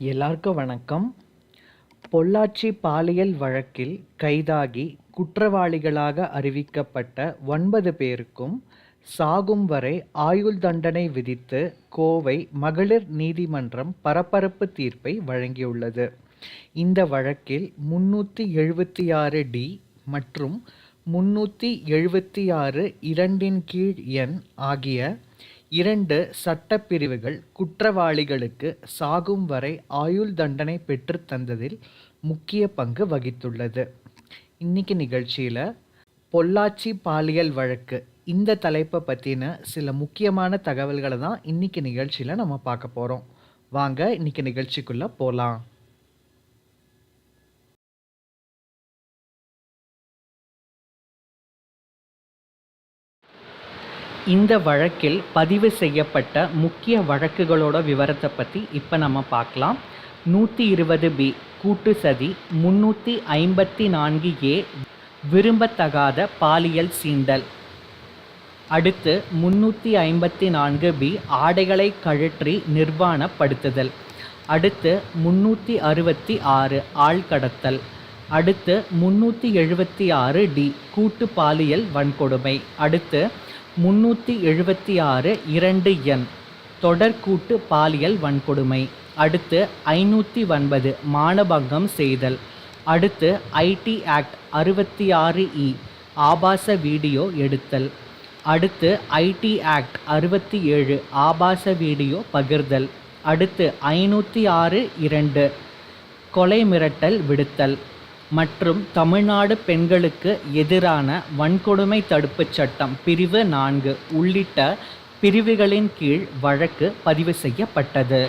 எல்லாருக்கும் வணக்கம். பொள்ளாச்சி பாலியல் வழக்கில் கைதாகி குற்றவாளிகளாக அறிவிக்கப்பட்ட ஒன்பது பேருக்கும் சாகும் வரை ஆயுள் தண்டனை விதித்து கோவை மகளிர் நீதிமன்றம் பரபரப்பு தீர்ப்பை வழங்கியுள்ளது. இந்த வழக்கில் முன்னூற்றி எழுபத்தி ஆறு டி மற்றும் முன்னூற்றி எழுபத்தி ஆறு இரண்டின் கீழ் எண் ஆகிய இரண்டு சட்டப்பிரிவுகள் குற்றவாளிகளுக்கு சாகும் வரை ஆயுள் தண்டனை பெற்றுத் தந்ததில் முக்கிய பங்கு வகித்துள்ளது. இன்னைக்கு நிகழ்ச்சியில் பொள்ளாச்சி பாலியல் வழக்கு இந்த தலைப்பை பற்றின சில முக்கியமான தகவல்களை தான் இன்னைக்கு நிகழ்ச்சியில் நம்ம பார்க்க போகிறோம் வாங்க இன்னைக்கு நிகழ்ச்சிக்குள்ளே போகலாம் இந்த வழக்கில் பதிவு செய்யப்பட்ட முக்கிய வழக்குகளோட விவரத்தை பற்றி இப்போ நம்ம பார்க்கலாம். நூற்றி இருபது பி கூட்டு சதி முன்னூற்றி ஐம்பத்தி நான்கு ஏ விரும்பத்தகாத பாலியல் சீண்டல். அடுத்து முன்னூற்றி ஐம்பத்தி நான்கு பி ஆடைகளை கழற்றி நிர்வாணப்படுத்துதல். அடுத்து முன்னூற்றி அறுபத்தி ஆறு ஆள்கடத்தல் அடுத்து முன்னூற்றி எழுபத்தி ஆறு டி கூட்டு பாலியல் வன்கொடுமை. அடுத்து முன்னூற்றி எழுபத்தி ஆறு இரண்டு எண். தொடர்கூட்டு பாலியல் வன்கொடுமை. அடுத்து ஐநூற்றி ஒன்பது மானபங்கம் செய்தல். அடுத்து ஐடி ஆக்ட் அறுபத்தி ஆறு இ ஆபாச வீடியோ எடுத்தல். அடுத்து ஐடி ஆக்ட் அறுபத்தி ஏழு ஆபாச வீடியோ பகிர்தல். அடுத்து ஐநூற்றி ஆறு இரண்டு. கொலை மிரட்டல் விடுத்தல். மற்றும் தமிழ்நாடு பெண்களுக்கு எதிரான வன்கொடுமை தடுப்புச் சட்டம் பிரிவு நான்கு உள்ளிட்ட பிரிவுகளின் கீழ் வழக்கு பதிவு செய்யப்பட்டது.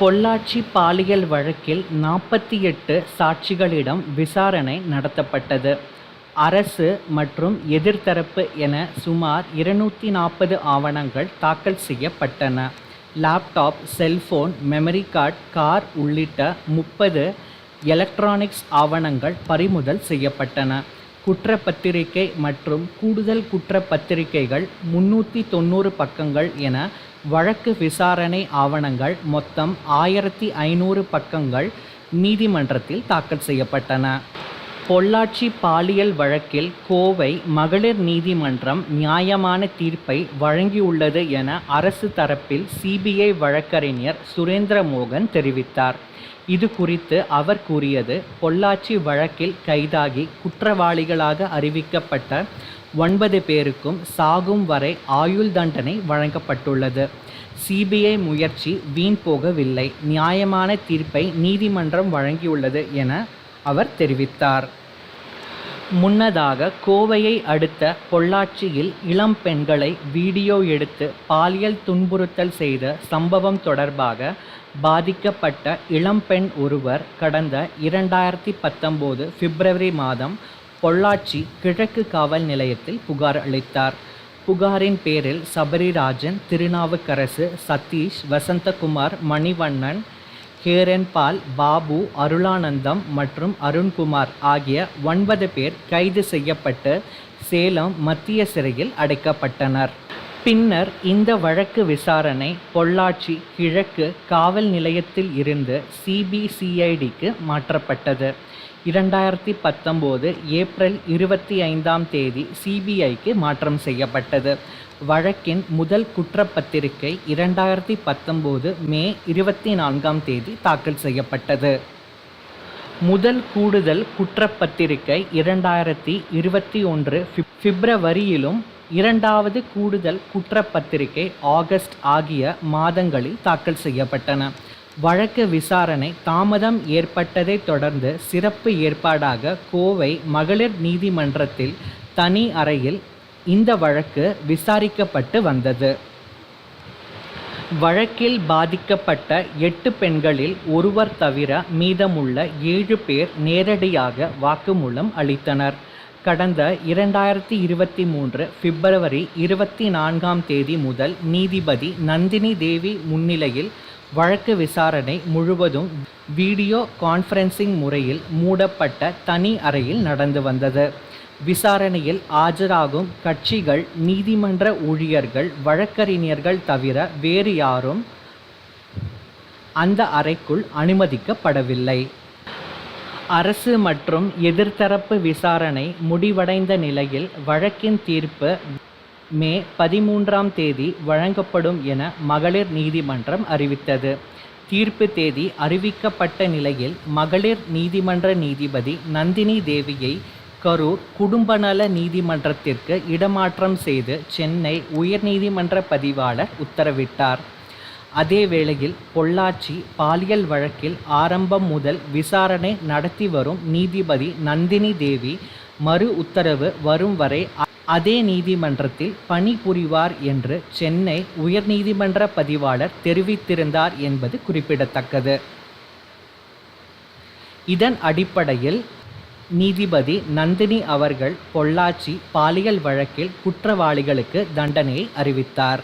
பொள்ளாச்சி பாலியல் வழக்கில் நாற்பத்தி எட்டு சாட்சிகளிடம் விசாரணை நடத்தப்பட்டது. அரசு மற்றும் எதிர்த்தரப்பு என சுமார் இருநூற்றி நாற்பது ஆவணங்கள் தாக்கல் செய்யப்பட்டன. Laptop cellphone memory card car உள்ளிட்ட முப்பது எலக்ட்ரானிக்ஸ் ஆவணங்கள் பறிமுதல் செய்யப்பட்டன. குற்றப்பத்திரிகை மற்றும் கூடுதல் குற்றப்பத்திரிகைகள் முன்னூற்றி தொண்ணூறு பக்கங்கள் என வழக்கு விசாரணை ஆவணங்கள் மொத்தம் ஆயிரத்தி ஐநூறு பக்கங்கள் நீதிமன்றத்தில் தாக்கல் செய்யப்பட்டன. பொள்ளாச்சி பாலியல் வழக்கில் கோவை மகளிர் நீதிமன்றம் நியாயமான தீர்ப்பை வழங்கியுள்ளது என அரசு தரப்பில் சிபிஐ வழக்கறிஞர் சுரேந்திர மோகன் தெரிவித்தார். இது குறித்து அவர் கூறியது பொள்ளாச்சி வழக்கில் கைதாகி குற்றவாளிகளாக அறிவிக்கப்பட்ட ஒன்பது பேருக்கும் சாகும் வரை ஆயுள் தண்டனை வழங்கப்பட்டுள்ளது. சிபிஐ முயற்சி வீண் போகவில்லை. நியாயமான தீர்ப்பை நீதிமன்றம் வழங்கியுள்ளது என அவர் தெரிவித்தார். முன்னதாக கோவையை அடுத்த பொள்ளாச்சியில் இளம் பெண்களை வீடியோ எடுத்து பாலியல் துன்புறுத்தல் செய்த சம்பவம் தொடர்பாக பாதிக்கப்பட்ட இளம்பெண் ஒருவர் கடந்த இரண்டாயிரத்தி பத்தொம்போது பிப்ரவரி மாதம் பொள்ளாச்சி கிழக்கு காவல் நிலையத்தில் புகார் அளித்தார். புகாரின் பேரில் சபரிராஜன் திருநாவுக்கரசு சதீஷ் வசந்தகுமார் மணிவண்ணன் ஹேரன்பால் பாபு அருளானந்தம் மற்றும் அருண்குமார் ஆகிய ஒன்பது பேர் கைது செய்யப்பட்டு சேலம் மத்திய சிறையில் அடைக்கப்பட்டனர். பின்னர் இந்த வழக்கு விசாரணை பொள்ளாச்சி கிழக்கு காவல் நிலையத்தில் இருந்து சிபிசிஐடிக்கு மாற்றப்பட்டது. இரண்டாயிரத்தி பத்தொம்போது ஏப்ரல் இருபத்தி ஐந்தாம் தேதி சிபிஐக்கு மாற்றம் செய்யப்பட்டது. வழக்கின் முதல் குற்றப்பத்திரிகை இரண்டாயிரத்தி பத்தொம்போது மே இருபத்தி நான்காம் தேதி தாக்கல் செய்யப்பட்டது. முதல் கூடுதல் குற்றப்பத்திரிகை இரண்டாயிரத்தி இருபத்தி ஒன்று பிப்ரவரியிலும் இரண்டாவது கூடுதல் குற்றப்பத்திரிகை ஆகஸ்ட் ஆகிய மாதங்களில் தாக்கல் செய்யப்பட்டன. வழக்கு விசாரணை தாமதம் ஏற்பட்டதை தொடர்ந்து சிறப்பு ஏற்பாடாக கோவை மகளிர் நீதிமன்றத்தில் தனி அறையில் இந்த வழக்கு விசாரிக்கப்பட்டு வந்தது. வழக்கில் பாதிக்கப்பட்ட எட்டு பெண்களில் ஒருவர் தவிர மீதமுள்ள ஏழு பேர் நேரடியாக வாக்குமூலம் அளித்தனர். கடந்த இரண்டாயிரத்தி இருபத்தி மூன்று பிப்ரவரி இருபத்தி நான்காம் தேதி முதல் நீதிபதி நந்தினி தேவி முன்னிலையில் வழக்கு விசாரணை முழுவதும் வீடியோ கான்ஃபரன்சிங் முறையில் மூடப்பட்ட தனி அறையில் நடந்து வந்தது. விசாரணையில் ஆஜராகும் கட்சிகள் நீதிமன்ற ஊழியர்கள் வழக்கறிஞர்கள் தவிர வேறு யாரும் அந்த அறைக்குள் அனுமதிக்கப்படவில்லை. அரசு மற்றும் எதிர்த்தரப்பு விசாரணை முடிவடைந்த நிலையில் வழக்கின் தீர்ப்பு மே பதிமூன்றாம் தேதி வழங்கப்படும் என மகளிர் நீதிமன்றம் அறிவித்தது. தீர்ப்பு தேதி அறிவிக்கப்பட்ட நிலையில் மகளிர் நீதிமன்ற நீதிபதி நந்தினி தேவியை கரூர் குடும்பநல நீதிமன்றத்திற்கு இடமாற்றம் செய்து சென்னை உயர்நீதிமன்ற பதிவாளர் உத்தரவிட்டார். அதே வேளையில் பொள்ளாச்சி பாலியல் வழக்கில் ஆரம்பம் முதல் விசாரணை நடத்தி வரும் நீதிபதி நந்தினி தேவி மறு உத்தரவு வரும் வரை அதே நீதிமன்றத்தில் பணிபுரிவார் என்று சென்னை உயர்நீதிமன்ற பதிவாளர் தெரிவித்திருந்தார் என்பது குறிப்பிடத்தக்கது. இதன் அடிப்படையில் நீதிபதி நந்தினி அவர்கள் பொள்ளாச்சி பாலியல் வழக்கில் குற்றவாளிகளுக்கு தண்டனையை அறிவித்தார்.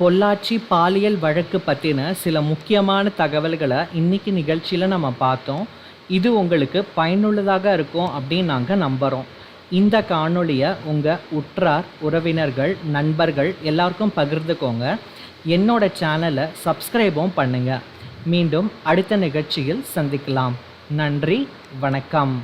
பொள்ளாச்சி பாலியல் வழக்கு பற்றின சில முக்கியமான தகவல்களை இன்னைக்கு நிகழ்ச்சியில் நம்ம பார்த்தோம். இது உங்களுக்கு பயனுள்ளதாக இருக்கும் அப்படின்னு நாங்கள் நம்புகிறோம் இந்த காணொளியை உங்கள் உற்றார் உறவினர்கள் நண்பர்கள் எல்லாருக்கும் பகிர்ந்துக்கோங்க. என்னோட சேனலை சப்ஸ்கிரைபும் பண்ணுங்கள் மீண்டும் அடுத்த நிகழ்ச்சியில் சந்திக்கலாம். நன்றி வணக்கம்.